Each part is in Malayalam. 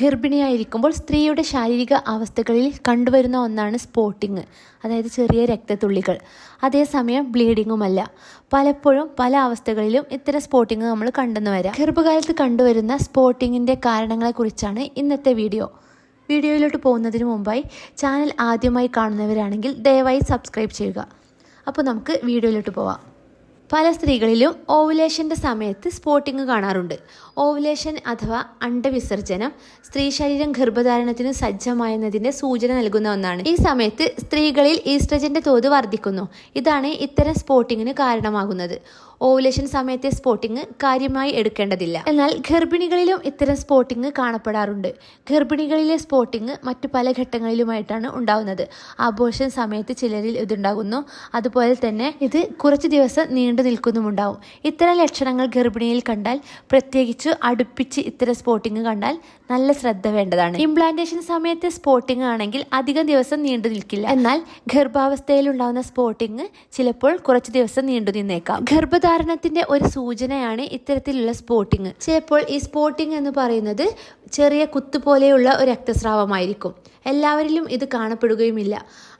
ഗർഭിണിയായിരിക്കുമ്പോൾ സ്ത്രീയുടെ ശാരീരിക അവസ്ഥകളിൽ കണ്ടുവരുന്ന ഒന്നാണ് സ്പോട്ടിങ് അതായത് ചെറിയ രക്തത്തുള്ളികൾ. അതേസമയം ബ്ലീഡിങ്ങുമല്ല പലപ്പോഴും പല അവസ്ഥകളിലും ഇത്തരം സ്പോട്ടിങ് നമ്മൾ കണ്ടെന്ന് വരാം. ഗർഭകാലത്ത് കണ്ടുവരുന്ന സ്പോട്ടിങ്ങിന്റെ കാരണങ്ങളെക്കുറിച്ചാണ് ഇന്നത്തെ വീഡിയോ വീഡിയോയിലോട്ട് പോകുന്നതിന് മുമ്പായി ചാനൽ ആദ്യമായി കാണുന്നവരാണെങ്കിൽ ദയവായി സബ്സ്ക്രൈബ് ചെയ്യുക. അപ്പോൾ നമുക്ക് വീഡിയോയിലോട്ട് പോവാം. പല സ്ത്രീകളിലും ഓവുലേഷന്റെ സമയത്ത് സ്പോട്ടിങ് കാണാറുണ്ട്. ഓവുലേഷൻ അഥവാ അണ്ടവിസർജനം സ്ത്രീ ശരീരം ഗർഭധാരണത്തിന് സജ്ജമായെന്നതിന്റെ സൂചന നൽകുന്ന ഒന്നാണ്. ഈ സമയത്ത് സ്ത്രീകളിൽ ഈസ്ട്രജന്റെ തോത് വർദ്ധിക്കുന്നു. ഇതാണ് ഇത്തരം സ്പോട്ടിങ്ങിന് കാരണമാകുന്നത്. ഓവുലേഷൻ സമയത്തെ സ്പോട്ടിങ് കാര്യമായി എടുക്കേണ്ടതില്ല. എന്നാൽ ഗർഭിണികളിലും ഇത്തരം സ്പോട്ടിങ് കാണപ്പെടാറുണ്ട്. ഗർഭിണികളിലെ സ്പോട്ടിങ് മറ്റു പല ഘട്ടങ്ങളിലുമായിട്ടാണ് ഉണ്ടാകുന്നത് അബോഷൻ സമയത്ത് ചിലരിൽ ഇതുണ്ടാകുന്നു. അതുപോലെ തന്നെ ഇത് കുറച്ച് ദിവസം നീണ്ടു നിൽക്കുന്നുമുണ്ടാവും. ഇത്തരം ലക്ഷണങ്ങൾ ഗർഭിണിയിൽ കണ്ടാൽ പ്രത്യേകിച്ച് അടുപ്പിച്ച് ഇത്തരം സ്പോട്ടിങ് കണ്ടാൽ നല്ല ശ്രദ്ധ വേണ്ടതാണ്. ഇംപ്ലാന്റേഷൻ സമയത്ത് സ്പോട്ടിംഗ് ആണെങ്കിൽ അധികം ദിവസം നീണ്ടു നിൽക്കില്ല. എന്നാൽ ഗർഭാവസ്ഥയിൽ ഉണ്ടാകുന്ന സ്പോട്ടിംഗ് ചിലപ്പോൾ കുറച്ച് ദിവസം നീണ്ടു നിന്നേക്കാം. ഗർഭധാരണത്തിന്റെ ഒരു സൂചനയാണ് ഇത്തരത്തിലുള്ള സ്പോട്ടിംഗ് ചിലപ്പോൾ ഈ സ്പോട്ടിംഗ് എന്ന് പറയുന്നത് ചെറിയ കുത്തുപോലെയുള്ള ഒരു രക്തസ്രാവമായിരിക്കും. എല്ലാവരിലും ഇത് കാണപ്പെടുകയുമില്ല.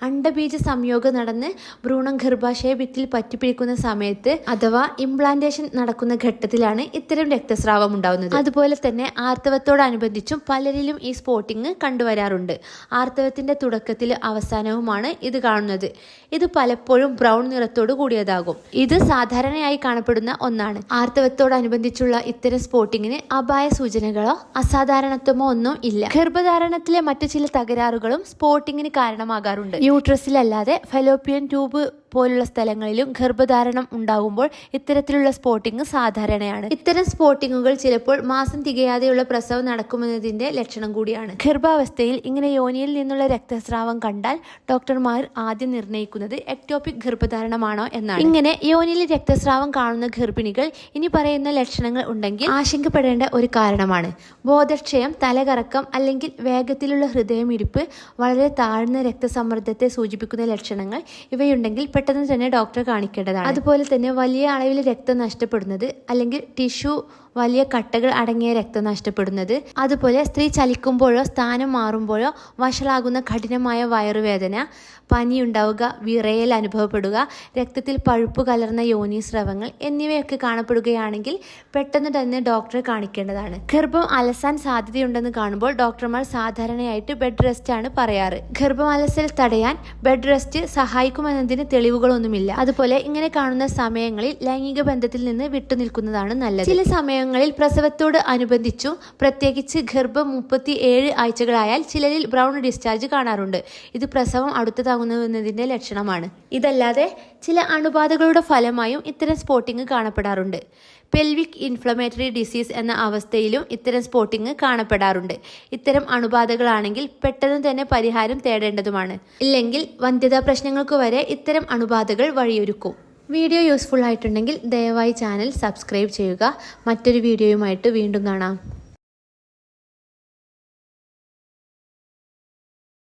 അണ്ടബീജ സംയോഗം നടന്ന് ഭ്രൂണം ഗർഭാശയ ഭിത്തിയിൽ പറ്റിപ്പിടിക്കുന്ന സമയത്ത് അഥവാ ഇംപ്ലാന്റേഷൻ നടക്കുന്ന ഘട്ടത്തിലാണ് ഇത്തരം രക്തസ്രാവം ഉണ്ടാകുന്നത് അതുപോലെ തന്നെ ആർത്തവത്തോടനുബന്ധിച്ചും പലരിലും ഈ സ്പോട്ടിങ് കണ്ടുവരാറുണ്ട്. ആർത്തവത്തിന്റെ തുടക്കത്തിൽ അവസാനവുമാണ് ഇത് കാണുന്നത്. ഇത് പലപ്പോഴും ബ്രൗൺ നിറത്തോട് കൂടിയതാകും. ഇത് സാധാരണയായി കാണപ്പെടുന്ന ഒന്നാണ്. ആർത്തവത്തോടനുബന്ധിച്ചുള്ള ഇത്തരം സ്പോട്ടിങ്ങിന് അപായ സൂചനകളോ അസാധാരണത്വമോ ഒന്നും ഇല്ല. ഗർഭധാരണത്തിലെ മറ്റു ചില തകരാറുകളും സ്പോട്ടിങ്ങിന് കാരണമാകാറുണ്ട്. യൂട്രസിലല്ലാതെ ഫലോപ്പിയൻ ട്യൂബ് പോലുള്ള സ്ഥലങ്ങളിലും ഗർഭധാരണം ഉണ്ടാകുമ്പോൾ ഇത്തരത്തിലുള്ള സ്പോട്ടിംഗ് സാധാരണയാണ്. ഇത്തരം സ്പോട്ടിങ്ങുകൾ ചിലപ്പോൾ മാസം തികയാതെയുള്ള പ്രസവം നടക്കുമെന്നതിന്റെ ലക്ഷണം കൂടിയാണ്. ഗർഭാവസ്ഥയിൽ ഇങ്ങനെ യോനിയിൽ നിന്നുള്ള രക്തസ്രാവം കണ്ടാൽ ഡോക്ടർമാർ ആദ്യം നിർണയിക്കുന്നത് എക്ടോപിക് ഗർഭധാരണമാണോ എന്നാണ്. ഇങ്ങനെ യോനിയിൽ രക്തസ്രാവം കാണുന്ന ഗർഭിണികൾ ഇനി പറയുന്ന ലക്ഷണങ്ങൾ ഉണ്ടെങ്കിൽ ആശങ്കപ്പെടേണ്ട ഒരു കാരണമാണ്. ബോധക്ഷയം തലകറക്കം അല്ലെങ്കിൽ വേഗത്തിലുള്ള ഹൃദയമിടിപ്പ് വളരെ താഴ്ന്ന രക്തസമ്മർദ്ദത്തെ സൂചിപ്പിക്കുന്ന ലക്ഷണങ്ങൾ ഇവയുണ്ടെങ്കിൽ പെട്ടെന്ന് തന്നെ ഡോക്ടറെ കാണിക്കേണ്ടതാണ്. അതുപോലെ തന്നെ വലിയ അളവിൽ രക്തം നഷ്ടപ്പെടുന്നത് അല്ലെങ്കിൽ ടിഷ്യൂ വലിയ കട്ടകൾ അടങ്ങിയ രക്തം നഷ്ടപ്പെടുന്നത്. അതുപോലെ സ്ത്രീ ചലിക്കുമ്പോഴോ സ്ഥാനം മാറുമ്പോഴോ വഷളാകുന്ന കഠിനമായ വയറുവേദന പനി ഉണ്ടാവുക വിറയൽ അനുഭവപ്പെടുക രക്തത്തിൽ പഴുപ്പ് കലർന്ന യോനി സ്രവങ്ങൾ എന്നിവയൊക്കെ കാണപ്പെടുകയാണെങ്കിൽ പെട്ടെന്ന് തന്നെ ഡോക്ടറെ കാണിക്കേണ്ടതാണ്. ഗർഭം അലസാൻ സാധ്യതയുണ്ടെന്ന് കാണുമ്പോൾ ഡോക്ടർമാർ സാധാരണയായിട്ട് ബെഡ് റെസ്റ്റ് ആണ് പറയാറ്. ഗർഭം അലസൽ തടയാൻ ബെഡ് റെസ്റ്റ് സഹായിക്കുമെന്നതിന് തെളിവുകളൊന്നുമില്ല. അതുപോലെ ഇങ്ങനെ കാണുന്ന സമയങ്ങളിൽ ലൈംഗിക ബന്ധത്തിൽ നിന്ന് വിട്ടുനിൽക്കുന്നതാണ് നല്ലത്. ചില സമയങ്ങളിൽ പ്രസവത്തോട് അനുബന്ധിച്ചു പ്രത്യേകിച്ച് ഗർഭം മുപ്പത്തി ഏഴ് ആഴ്ചകളായാൽ ചിലരിൽ ബ്രൗൺ ഡിസ്ചാർജ് കാണാറുണ്ട്. ഇത് പ്രസവം അടുത്തതാകുന്നതിന്റെ ലക്ഷണമാണ്. ഇതല്ലാതെ ചില അണുബാധകളുടെ ഫലമായും ഇത്തരം സ്പോട്ടിങ് കാണപ്പെടാറുണ്ട്. പെൽവിക് ഇൻഫ്ലമേറ്ററി ഡിസീസ് എന്ന അവസ്ഥയിലും ഇത്തരം സ്പോട്ടിങ് കാണപ്പെടാറുണ്ട്. ഇത്തരം അണുബാധകളാണെങ്കിൽ പെട്ടെന്ന് തന്നെ പരിഹാരം തേടേണ്ടതുമാണ്. ഇല്ലെങ്കിൽ വന്ധ്യതാ പ്രശ്നങ്ങൾക്ക് വരെ ഇത്തരം അണുബാധകൾ വഴിയൊരുക്കും. വീഡിയോ യൂസ്ഫുൾ ആയിട്ടുണ്ടെങ്കിൽ ദയവായി ചാനൽ സബ്സ്ക്രൈബ് ചെയ്യുക. മറ്റൊരു വീഡിയോയുമായിട്ട് വീണ്ടും കാണാം.